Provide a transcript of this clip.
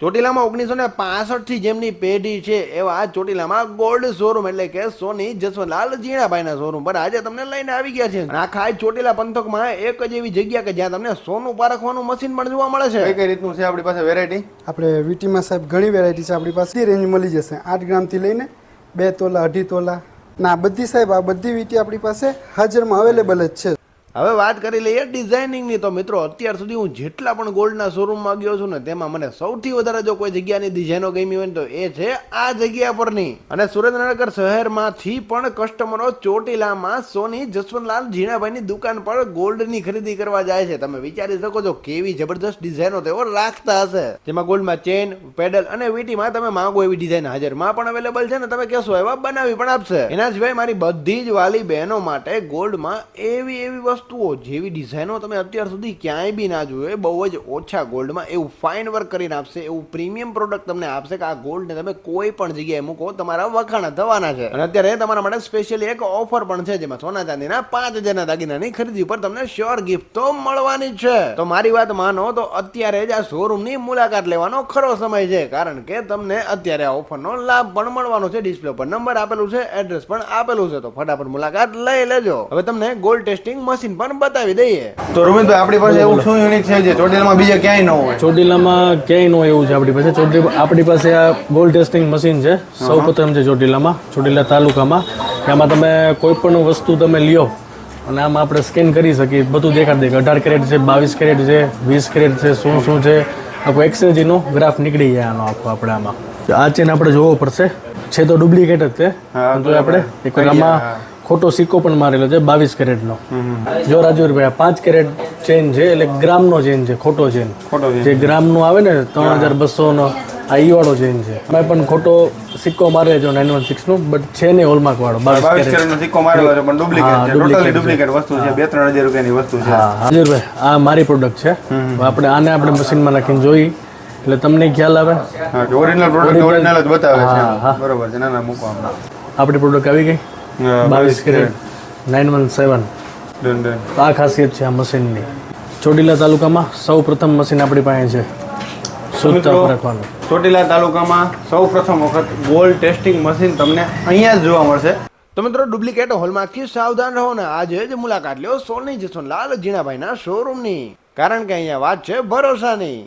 ચોટીલામાં ઓગણીસો ને પાસઠથી જેમની પેઢી છે એવા આ ચોટીલામાં ગોલ્ડ શોરૂમ એટલે કે સોની જસવંતલાલ જીણાભાઈના શોરૂમ પર આજે તમને લઈને આવી ગયા છે. આખા ચોટીલા પંથકમાં એક જ એવી જગ્યા કે જ્યાં તમને સોનું પારખવાનું મશીન પણ જોવા મળે કઈ છે. કઈ રીતનું છે આપણી પાસે વેરાયટી આપણે વીટીમાં સાહેબ ઘણી વેરાયટી છે આપણી પાસે. રેન્જ મળી જશે. આઠ ગ્રામથી લઈને બે તોલા અઢી તોલા. ના બધી સાહેબ આ બધી વીટી આપણી પાસે હાજરમાં અવેલેબલ જ છે. હવે વાત કરી લઈએ ડિઝાઇનિંગની તો મિત્રો, અત્યાર સુધી હું જેટલા પણ ગોલ્ડના શોરૂમમાં ગયો છું ને, તેમાં મને સૌથી વધારે જો કોઈ જગ્યાની ડિઝાઇનો ગમી હોય તો એ છે આ જગ્યા પરની. અને સુરેન્દ્રનગર શહેરમાંથી પણ કસ્ટમરો ચોટીલામાં સોની જસવંતલાલ ઝીણાભાઈની દુકાન પર ગોલ્ડની ખરીદી કરવા જાય છે. તમે વિચારી શકો છો કેવી જબરદસ્ત ડિઝાઇનો તેઓ રાખતા હશે. જેમાં ગોલ્ડમાં ચેન પેડલ અને વીટીમાં તમે માંગો એવી ડિઝાઇન હાજરમાં પણ અવેલેબલ છે ને, તમે કહેશો, એવા બનાવી પણ આપશે. એના સિવાય મારી બધી જ વાલી બહેનો માટે ગોલ્ડમાં એવી એવી વસ્તુઓ જેવી ડિઝાઇનો તમે અત્યાર સુધી ક્યાંય બી ના જોયું બહુ જ ઓછા ગોલ્ડમાં એવું ફાઇન વર્ક કરીને આપશે, એવું પ્રીમિયમ પ્રોડક્ટ તમને આપશે કે આ ગોલ્ડને તમે કોઈ પણ જગ્યાએ મૂકો, તમારા વખાણ થવાના છે. અને અત્યારે તમારા માટે સ્પેશિયલી એક ઓફર પણ છે, જેમાં સોના ચાંદીના પાંચ હજારના દાગીનાની ખરીદી પર તમને શ્યોર ગિફ્ટ તો મળવાની છે. તો મારી વાત માનો, તો અત્યારે જ આ શોરૂમની મુલાકાત લેવાનો ખરો સમય છે, કારણ કે તમને અત્યારે આ ઓફરનો લાભ પણ મળવાનો છે ડિસ્પ્લે પર નંબર આપેલું છે એડ્રેસ પણ આપેલું છે, તો ફટાફટ મુલાકાત લઈ લેજો. હવે તમને ગોલ્ડ ટેસ્ટિંગ મશીન પણ બતાવી દઈએ. તો રોમિતભાઈ આપણી પાસે એવું શું યુનિક છે જે ચોટીલામાં બીજા ક્યાંય ન હોય? ચોટીલામાં ક્યાંય ન હોય એવું છે આપણી પાસે. ચોટી આપણી પાસે આ ગોલ્ડ ટેસ્ટિંગ મશીન છે સૌપ્રથમ છે ચોટીલામાં ચોટીલા તાલુકામાં. એમાં તમે કોઈ પણ વસ્તુ તમે લ્યો અને આમાં આપણે સ્કેન કરી શકીએ. બધું દેખાડી દે. અઢાર કેરેટ છે બાવીસ કેરેટ છે વીસ કેરેટ છે શું શું છે. આખો એક્સરેજીનો ગ્રાફ નીકળી જાય આનો આખો આપણે આમાં. આ ચેન આપણે જોવો પડશે. છે તો ડુપ્લિકેટ જ છે. તો આપણે એક આમાં ખોટો સિક્કો પણ મારેલો છે બાવીસ કેરેટનો. જો રાજુભાઈ આ પાંચ કેરેટ ચેન છે એટલે ગ્રામનો ચેન છે ખોટો ચેન ખોટો જે ગ્રામનો આવે ને ત્રણ હજાર બસોનો આ ઈ વાળો ચેન છે. એમાં પણ ખોટો સિક્કો મારે છે નાઇન વન સિક્સ નો બટ છે નહીં હોલમાર્ક વાળો બાવીસ બાવીસ કેરેટ. કેરેટનો સિક્કો મારેલો છે પણ ડુપ્લિકેટ છે. ટોટલી ડુપ્લિકેટ વસ્તુ છે બે ત્રણ હજાર રૂપિયાની વસ્તુ છે. હા હાજરભાઈ આ મારી પ્રોડક્ટ છે. આપણે આને આપણે મશીનમાં નાખીને જોઈ. એટલે તમને ખ્યાલ આવે? ઓરિજિનલ પ્રોડક્ટ ઓરિજિનલ જ બતાવે. છે. બરોબર છે ના ના મૂકો આપણી પ્રોડક્ટ આવી ગઈ? બાવીસ કેરેટ નાઇન વન સેવન. આ ખાસિયત છે આ મશીનની. ચોટીલા તાલુકામાં સૌ પ્રથમ મશીન આપણી પાસે છે. ચોટીલા તાલુકામાં સૌ પ્રથમ વખત ગોલ્ડ ટેસ્ટિંગ મશીન તમને અહીંયા જ જોવા મળશે. તો મિત્રો ડુપ્લિકેટ હોલમાર્કથી સાવધાન રહો ને આજે જ મુલાકાત લ્યો સોની જસવંતલાલ જીણાભાઈના શોરૂમની કારણ કે અહીંયા વાત છે ભરોસાની.